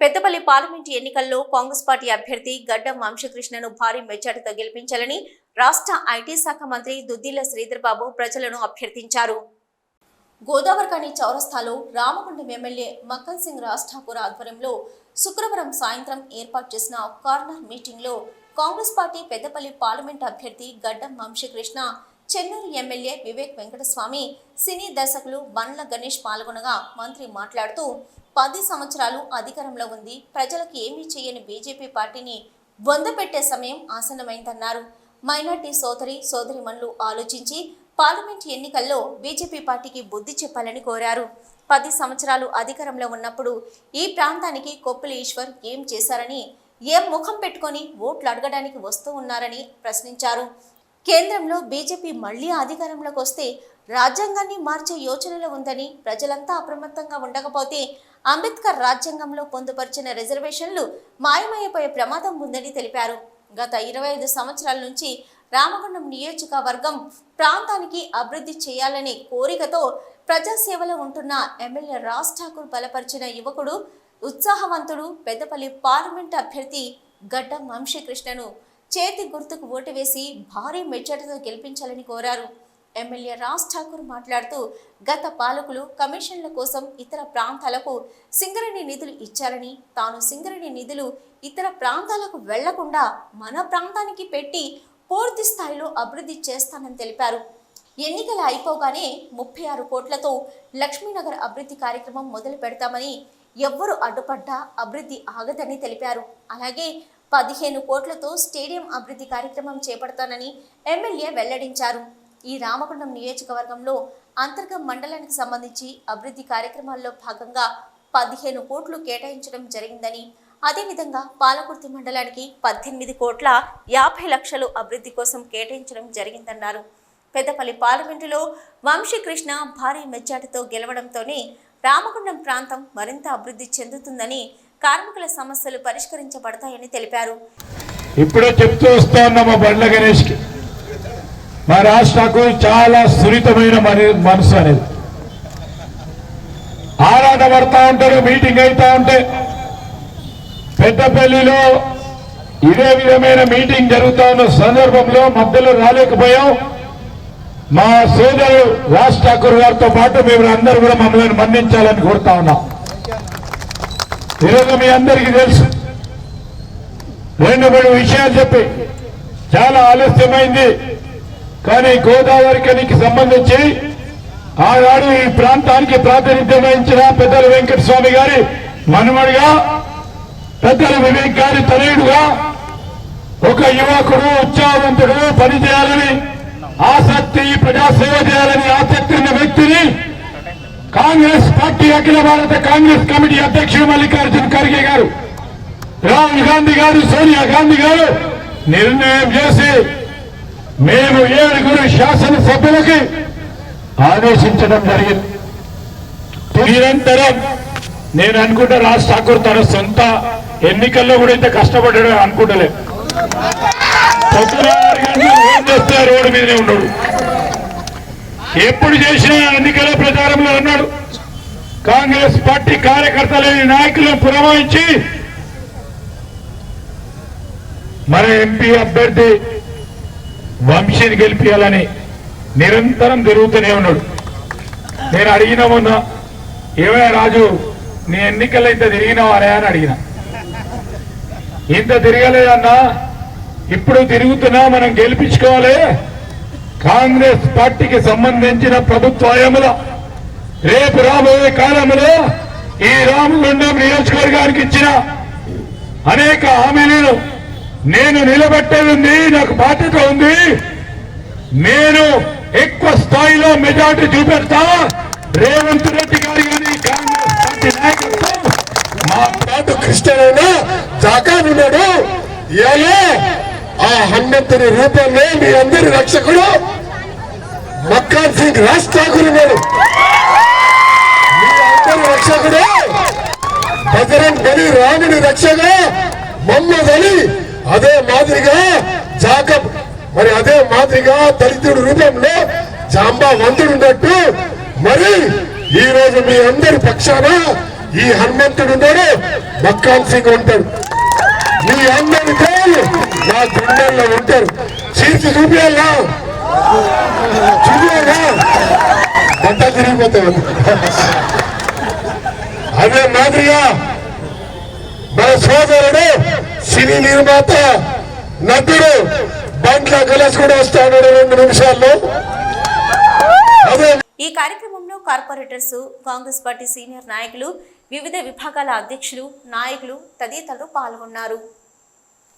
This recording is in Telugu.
పెద్దపల్లి పార్లమెంటు ఎన్నికల్లో కాంగ్రెస్ పార్టీ అభ్యర్థి గడ్డం వంశకృష్ణను భారీ మెజార్టీతో గెలిపించాలని రాష్ట్ర ఐటీ శాఖ మంత్రి దుద్దిల్ల శ్రీధర్ బాబు ప్రజలను అభ్యర్థించారు. గోదావరికని చౌరస్తాలో రామగుండం ఎమ్మెల్యే మక్కన్ సింగ్ రాజ్ ఠాకూర్ ఆధ్వర్యంలో శుక్రవారం సాయంత్రం ఏర్పాటు చేసిన కార్నర్ మీటింగ్లో కాంగ్రెస్ పార్టీ పెద్దపల్లి పార్లమెంట్ అభ్యర్థి గడ్డం వంశకృష్ణ చెన్నూరు ఎమ్మెల్యే వివేక్ వెంకటస్వామి సినీ దర్శకులు బండ్ల గణేష్ పాల్గొనగా మంత్రి మాట్లాడుతూ పది సంవత్సరాలు అధికారంలో ఉంది. ప్రజలకు ఏమీ చేయని బీజేపీ పార్టీని బొందపెట్టే సమయం ఆసన్నమైందన్నారు. మైనార్టీ సోదరి సోదరిమణులు ఆలోచించి పార్లమెంట్ ఎన్నికల్లో బీజేపీ పార్టీకి బుద్ధి చెప్పాలని కోరారు. పది సంవత్సరాలు అధికారంలో ఉన్నప్పుడు ఈ ప్రాంతానికి కొప్పుల ఈశ్వర్ ఏం చేశారని ఏం ముఖం పెట్టుకొని ఓట్లు అడగడానికి వస్తూ ఉన్నారని ప్రశ్నించారు. కేంద్రంలో బీజేపీ మళ్ళీ అధికారంలోకి వస్తే రాజ్యాంగాన్ని మార్చే యోచనలో ఉందని ప్రజలంతా అప్రమత్తంగా ఉండకపోతే అంబేద్కర్ రాజ్యాంగంలో పొందుపరిచిన రిజర్వేషన్లు మాయమయ్యపోయే ప్రమాదం ఉందని తెలిపారు. గత ఇరవై ఐదు సంవత్సరాల నుంచి రామగుండం నియోజకవర్గం ప్రాంతానికి అభివృద్ధి చేయాలనే కోరికతో ప్రజాసేవలో ఉంటున్న ఎమ్మెల్యే రాజ్ ఠాకూర్ బలపరిచిన యువకుడు ఉత్సాహవంతుడు పెద్దపల్లి పార్లమెంట్ అభ్యర్థి గడ్డం వంశీకృష్ణను చేతి గుర్తుకు ఓటు వేసి భారీ మెచ్చటతో గెలిపించాలని కోరారు. ఎమ్మెల్యే రాజ్ ఠాకూర్ మాట్లాడుతూ గత పాలకులు కమిషన్ల కోసం ఇతర ప్రాంతాలకు సింగరేణి నిధులు ఇచ్చారని తాను సింగరేణి నిధులు ఇతర ప్రాంతాలకు వెళ్ళకుండా మన ప్రాంతానికి పెట్టి పూర్తి స్థాయిలో అభివృద్ధి చేస్తానని తెలిపారు. ఎన్నికలు అయిపోగానే ముప్పై ఆరు కోట్లతో లక్ష్మీనగర్ అభివృద్ధి కార్యక్రమం మొదలు పెడతామని ఎవ్వరు అడ్డుపడ్డా అభివృద్ధి ఆగదని తెలిపారు. అలాగే పదిహేను కోట్లతో స్టేడియం అభివృద్ధి కార్యక్రమం చేపడతానని ఎమ్మెల్యే వెల్లడించారు. ఈ రామగుండం నియోజకవర్గంలో అంతర్గం మండలానికి సంబంధించి అభివృద్ధి కార్యక్రమాల్లో భాగంగా పదిహేను కోట్లు కేటాయించడం జరిగిందని అదేవిధంగా పాలకుర్తి మండలానికి పద్దెనిమిది కోట్ల యాభై లక్షలు అభివృద్ధి కోసం కేటాయించడం జరిగిందన్నారు. పెద్దపల్లి పార్లమెంటులో వంశీకృష్ణ భారీ మెజార్టీతో గెలవడంతోనే రామగుండం ప్రాంతం మరింత అభివృద్ధి చెందుతుందని కార్మికుల సమస్యలు పరిష్కరించబడతాయని తెలిపారు. ఇప్పుడే చెప్తూ వస్తా ఉన్నా మా బండ్ల గణేష్కి. మా రాష్ట్రకు చాలా సున్నితమైన మనసు అనేది. ఆరాట పడతా ఉంటారు మీటింగ్ అవుతా ఉంటే. పెద్దపల్లిలో ఇదే విధమైన మీటింగ్ జరుగుతా ఉన్న సందర్భంలో మధ్యలో రాలేకపోయాం. మా సోదరుడు రాజ్ ఠాకూర్ గారితో పాటు మేము అందరూ కూడా మమ్మల్ని మన్నించాలని కోరుతా ఉన్నాం. ఈరోజు మీ అందరికీ తెలుసు రెండు మూడు విషయాలు చెప్పి చాలా ఆలస్యమైంది. కానీ గోదావరి కనికి సంబంధించి ఆనాడు ఈ ప్రాంతానికి ప్రాతినిధ్యం వహించిన పెద్దల వెంకట స్వామి గారి మనుమడిగా పెద్దల వివేక్ గారి తనయుడుగా ఒక యువకుడు ఉత్సాహవంతుడు పనిచేయాలని ఆసక్తి ప్రజాసేవ చేయాలని ఆసక్తి ఉన్న వ్యక్తిని కాంగ్రెస్ పార్టీ అఖిల భారత కాంగ్రెస్ కమిటీ అధ్యక్షుడు మల్లికార్జున ఖర్గే గారు రాహుల్ గాంధీ గారు సోనియా గాంధీ గారు నిర్ణయం చేసి మేము ఏడుగురు శాసనసభ్యులకి ఆదేశించడం జరిగింది. నిరంతరం నేను అనుకుంటా రాజ్ ఠాకూర్ తన సొంత ఎన్నికల్లో కూడా ఇంత కష్టపడ్డాడు అనుకుంటలే పొద్దున రోడ్డు మీదనే ఉన్నాడు. ఎప్పుడు చేసినా ఎన్నికల ప్రచారంలో ఉన్నాడు. కాంగ్రెస్ పార్టీ కార్యకర్తలని నాయకులను పురమాయించి మన ఎంపీ అభ్యర్థి వంశీని గెలిపించాలని నిరంతరం తిరుగుతూనే ఉన్నాడు. నేను అడిగిన మొన్న ఏమైనా రాజు నీ ఎన్నికల్లో ఇంత తిరిగినావారే అని అడిగిన. ఇంత తిరగలేదన్నా ఇప్పుడు తిరుగుతున్నా మనం గెలిపించుకోవాలి. కాంగ్రెస్ పార్టీకి సంబంధించిన ప్రభుత్వాయముల రేపు రాబోయే కాలంలో ఈ రామగుండం నియోజకవర్గానికి ఇచ్చిన అనేక హామీలను నేను నిలబెట్టేది నాకు బాధ్యత నేను ఎక్కువ స్థాయిలో మెజార్టీ చూపెడతా. రేవంత్ రెడ్డి గారు కానీ కాంగ్రెస్ పార్టీ నాయకత్వం మా పాటు కృష్ణనైనా జాకానున్నాడు ఇవాళ ఆ హన్మంతుని రూపంలో మీ అందరి రక్షకుడు మక్కాన్ సింగ్ రాజ్ ఠాకూర్ ఉన్నాడు. మీ అందరి రక్షకుడు బజరంగ్ బలి రాముని రక్షగా మమ్మద్ అదే మాదిరిగా మరి అదే మాదిరిగా దళితుడి రూపంలో జాంబా వంతుడున్నట్టు మరి ఈ రోజు మీ అందరి పక్షాన ఈ హనుమంతుడు ఉన్నాడు మక్కాన్ సింగ్ ఉంటాడు. మీ అందరి పేర్లు నా గుండెల్లో ఉంటారు. చీర్చి చూపించాలా చూపించాలా బట్ట తిరిగిపోతావు అదే మాదిరిగా మన సోదరుడు సినీ నిర్మాత నటుడు దాంట్లో గలస్ కూడా వస్తాడు రెండు నిమిషాల్లో. ఈ కార్యక్రమంలో కార్పొరేటర్స్ కాంగ్రెస్ పార్టీ సీనియర్ నాయకులు వివిధ విభాగాల అధ్యక్షులు నాయకులు తదితరులు పాల్గొన్నారు.